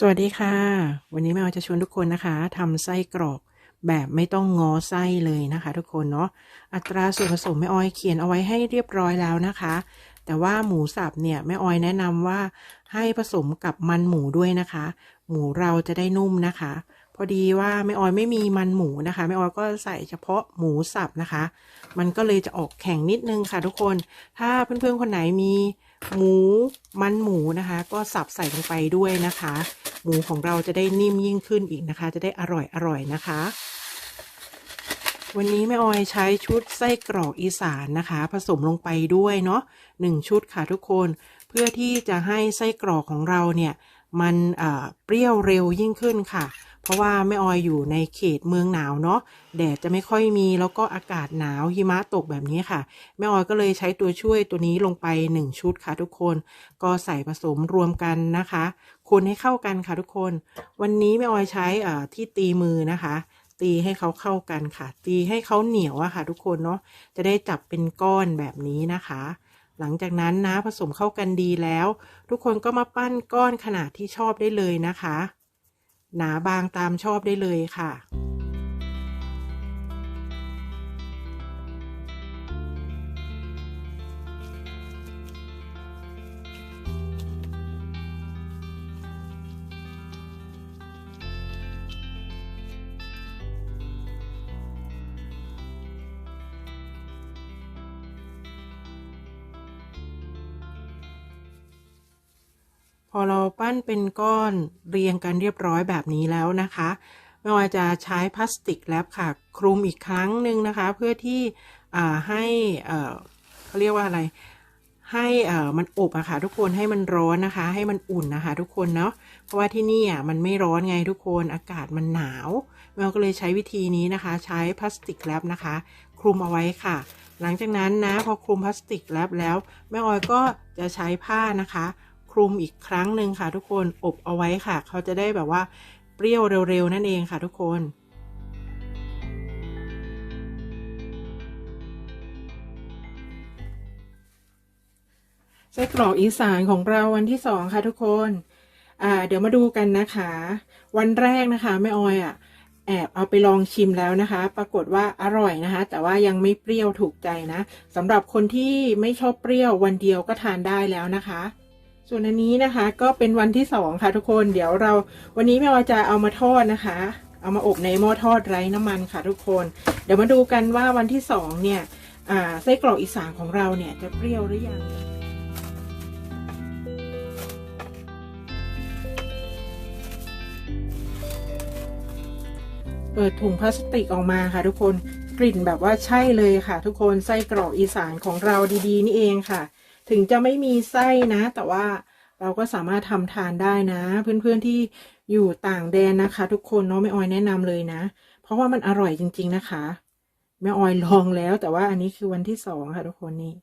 สวัสดีค่ะ วันนี้แม่ออยจะชวนทุกคนนะคะทำไส้กรอกแบบไม่ต้องงอไส้เลยนะคะ ทุกคนเนาะอัตราส่วนผสมแม่ออยเขียนเอาไว้ให้เรียบร้อยแล้วนะคะ แต่ว่าหมูสับเนี่ยแม่ออยแนะนำว่าให้ผสมกับมันหมูด้วยนะคะ หมูเราจะได้นุ่มนะคะ พอดีว่าแม่ออยไม่มีมันหมูนะคะแม่ออยก็ใส่เฉพาะหมูสับนะคะ มันก็เลยจะออกแข็งนิดนึงค่ะ ทุกคน ถ้าเพื่อนๆคนไหนมี หมูมันหมูนะคะ ก็สับใส่ลงไปด้วยนะคะ หมูของเราจะได้นิ่มยิ่งขึ้นอีกนะคะ จะได้อร่อยอร่อยนะคะ วันนี้แม่ออยใช้ชุดไส้กรอกอีสานนะคะ ผสมลงไปด้วยเนาะหนึ่งชุดค่ะทุกคน เพื่อที่จะให้ไส้กรอกของเราเนี่ย มันเปรี้ยวเร็วยิ่งขึ้นค่ะ เพราะว่าแม่ออยอยู่ในเขตเมืองหนาวเนาะแดดจะไม่ค่อยมีแล้วก็อากาศหนาวหิมะตกแบบนี้ค่ะ แม่ออยก็เลยใช้ตัวช่วยตัวนี้ลงไป 1 ชุดค่ะทุกคน ก็ใส่ผสมรวมกันนะคะ คนให้เข้ากันค่ะทุกคน วันนี้แม่ออยใช้ที่ตีมือนะคะ ตีให้เขาเข้ากันค่ะ ตีให้เขาเหนียวอะค่ะ ทุกคนเนาะจะได้จับเป็นก้อนแบบนี้นะคะ หลังจากนั้นนะผสมเข้ากันดีแล้ว ทุกคนก็มาปั้นก้อนขนาดที่ชอบได้เลยนะคะ หนาบางตามชอบได้เลยค่ะ อเราปั้นเป็นก้อนเรียงกันเรียบร้อยแบบนี้แล้วนะคะ ไม่ว่าจะใช้พลาสติกแรปค่ะ คลุมอีกครั้งหนึ่งนะคะ เพื่อที่ให้เขาเรียกว่าอะไร ให้มันอบอะค่ะทุกคนให้มันร้อนนะคะ ให้มันอุ่นนะคะทุกคนเนาะเพราะว่าที่นี่อะมันไม่ร้อนไงทุกคนอากาศมันหนาวแมวก็เลยใช้วิธีนี้นะคะ ใช้พลาสติกแรปนะคะ คลุมเอาไว้ค่ะ หลังจากนั้นนะพอคลุมพลาสติกแรปแล้วแม่ออยก็จะใช้ผ้านะคะ คลุมอีกครั้งหนึ่งค่ะทุกคนอบเอาไว้ค่ะ เขาจะได้แบบว่าเปรี้ยวเร็วๆนั่นเองค่ะทุกคนไส้กรอกอีสานของเราวันที่สองค่ะทุกคน อ่า เดี๋ยวมาดูกันนะคะ วันแรกนะคะแม่ออยอะแอบเอาไปลองชิมแล้วนะคะ ปรากฏว่าอร่อยนะคะ แต่ว่ายังไม่เปรี้ยวถูกใจนะสำหรับคนที่ไม่ชอบเปรี้ยววันเดียวก็ทานได้แล้วนะคะ ส่วนอันนี้นะคะก็เป็นวันที่สองค่ะทุกคนเดี๋ยวเราวันนี้แม่วาจะเอามาทอดนะคะ เอามาอบในหม้อทอดไร้น้ำมันค่ะทุกคน เดี๋ยวมาดูกันว่าวันที่สองเนี่ยไส้กรอกอีสานของเราเนี่ยจะเปรี้ยวหรือยังเปิดถุงพลาสติกออกมาค่ะทุกคนกลิ่นแบบว่าใช่เลยค่ะ ทุกคนไส้กรอกอีสานของเราดีๆ นี่เองค่ะ ถึงจะไม่มีไส้นะ แต่ว่าเราก็สามารถทำทานได้นะ เพื่อนๆที่อยู่ต่างแดนนะคะ ทุกคนเนาะแม่ออยแนะนำเลยนะ เพราะว่ามันอร่อยจริง ๆนะคะแม่ออยลองแล้ว แต่ว่าอันนี้คือวันที่สองค่ะทุกคนนี่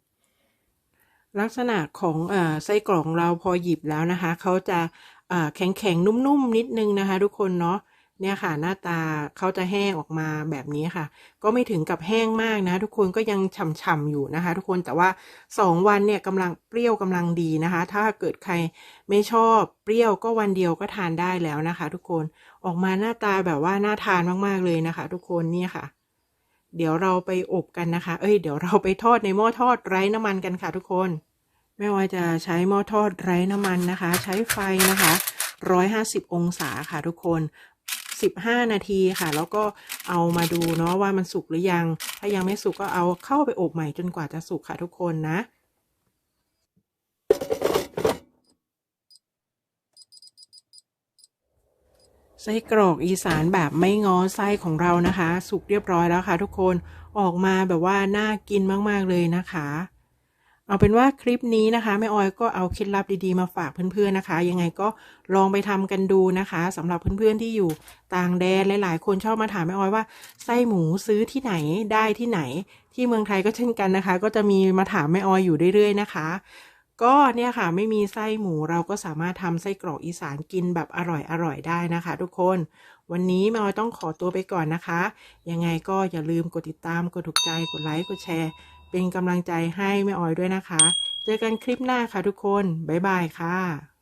ลักษณะของอไส้กรอกเราพอหยิบแล้วนะคะเขาจะแข็งๆนุ่มๆนิดนึงนะคะ ทุกคนเนาะ เนี่ยค่ะ หน้าตาเขาจะแห้งออกมาแบบนี้ค่ะ ก็ไม่ถึงกับแห้งมากนะ ทุกคนก็ยังฉ่ำๆอยู่นะคะ ทุกคนแต่ว่า 2 วันเนี่ยกำลังเปรี้ยวกำลังดีนะคะ ถ้าเกิดใครไม่ชอบเปรี้ยวก็วันเดียวก็ทานได้แล้วนะคะ ทุกคนออกมาหน้าตาแบบว่าน่าทานมากๆเลยนะคะ ทุกคนเนี่ยค่ะ เดี๋ยวเราไปอบกันนะคะ เอ้ยเดี๋ยวเราไปทอดในหม้อทอดไร้น้ำมันกันค่ะ ทุกคนแม่ว่าจะใช้หม้อทอดไร้น้ำมันนะคะ ใช้ไฟนะคะ150 องศาค่ะทุกคน 15 นาทีค่ะ แล้วก็เอามาดูเนาะว่ามันสุกหรือยัง ถ้ายังไม่สุกก็เอาเข้าไปอบใหม่จนกว่าจะสุกค่ะทุกคนนะไส้กรอกอีสานแบบไม่งอไส้ของเรานะคะ สุกเรียบร้อยแล้วค่ะทุกคนออกมาแบบว่าน่ากินมาก ๆ เลยนะคะ เอาเป็นว่าคลิปนี้นะคะแม่ออยก็เอาเคล็ดลับดีๆมาฝากเพื่อนๆนะคะ ยังไงก็ลองไปทำกันดูนะคะสำหรับเพื่อนๆที่อยู่ต่างแดนหลายๆ คนชอบมาถามแม่ออยว่าไส้หมูซื้อที่ไหนได้ที่ไหน ที่เมืองไทยก็เช่นกันนะคะ ก็จะมีมาถามแม่ออยอยู่เรื่อยๆนะคะ ก็เนี่ยค่ะไม่มีไส้หมูเราก็สามารถทำไส้กรอกอีสานกินแบบอร่อยๆได้นะคะ ทุกคนวันนี้แม่ออยต้องขอตัวไปก่อนนะคะ ยังไงก็อย่าลืมกดติดตามกดถูกใจกดไลค์กดแชร์ เป็นกำลังใจให้แม่ออยด้วยนะคะ เจอกันคลิปหน้าค่ะทุกคน บ๊ายบายค่ะ